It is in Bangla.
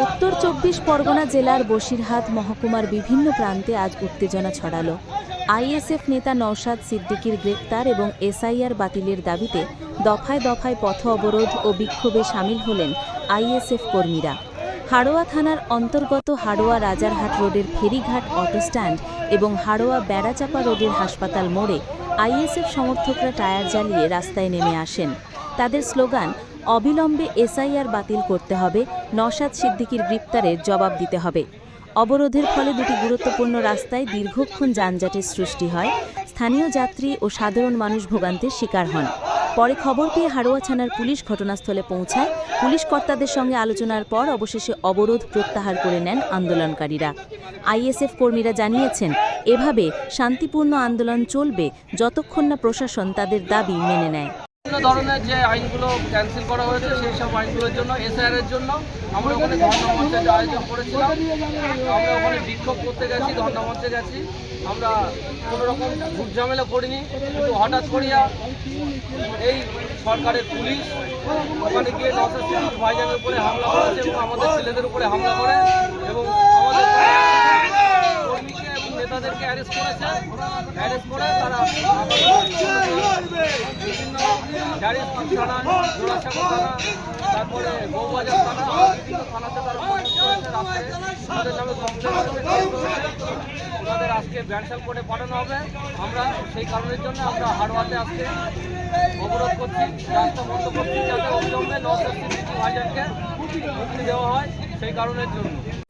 উত্তর চব্বিশ পরগনা জেলার বসিরহাট মহকুমার বিভিন্ন প্রান্তে আজ উত্তেজনা ছড়ালো। আইএসএফ নেতা নওশাদ সিদ্দিকীর গ্রেপ্তার এবং এসআইআর বাতিলের দাবিতে দফায় দফায় পথ অবরোধ ও বিক্ষোভে সামিল হলেন আইএসএফ কর্মীরা। হাড়োয়া থানার অন্তর্গত হাড়োয়া রাজারহাট রোডের ফেরিঘাট অটো স্ট্যান্ড এবং হাড়োয়া বেড়াচাপা রোডের হাসপাতাল মোড়ে আইএসএফ সমর্থকরা টায়ার জ্বালিয়ে রাস্তায় নেমে আসেন। তাদের স্লোগান অবিলম্বে এসআইআর বাতিল করতে হবে, নওশাদ সিদ্দিকীর গ্রেপ্তারের জবাব দিতে হবে। অবরোধের ফলে দুটি গুরুত্বপূর্ণ রাস্তায় দীর্ঘক্ষণ যানজটের সৃষ্টি হয়। স্থানীয় যাত্রী ও সাধারণ মানুষ ভোগান্তির শিকার হন। পরে খবর পেয়ে হাড়োয়া থানার পুলিশ ঘটনাস্থলে পৌঁছায়। পুলিশ কর্তাদের সঙ্গে আলোচনার পর অবশেষে অবরোধ প্রত্যাহার করে নেন আন্দোলনকারীরা। আইএসএফ কর্মীরা জানিয়েছেন, এভাবে শান্তিপূর্ণ আন্দোলন চলবে যতক্ষণ না প্রশাসন তাদের দাবি মেনে নেয়। বিভিন্ন ধরনের যে আইনগুলো ক্যান্সেল করা হয়েছে, সেই সব আইনগুলোর জন্য এসআইআর এর জন্য আমরা ওখানে ধর্ণামঞ্চের আয়োজন করেছিলাম। আমরা ওখানে বিক্ষোভ করতে গেছি, ধর্ণামঞ্চে গেছি। আমরা কোনো রকম ঝুটঝামেলা করিনি। কিন্তু হঠাৎ করিয়া এই সরকারের পুলিশ ওখানে গিয়ে নশো ভাইজানের উপরে হামলা করেছে এবং আমাদের ছেলেদের উপরে হামলা করে এবং আমাদের কর্মীকে এবং নেতাদেরকে অ্যারেস্ট করেছে। অ্যারেস্ট করে তারা জারিসপুর থানা জোড়াসাগর থানা, তারপরে বউবাজার থানা আরও বিভিন্ন আজকে ব্যানসাল কোর্টে পাঠানো হবে। আমরা সেই কারণের জন্য আমরা হাড়োয়াতে আজকে অবরোধ করছি, রাস্তা বন্ধ করছি, যাতে অবিলম্বে নশো সিদ্দিকি ভাইজানকে দেওয়া হয় সেই কারণের জন্য।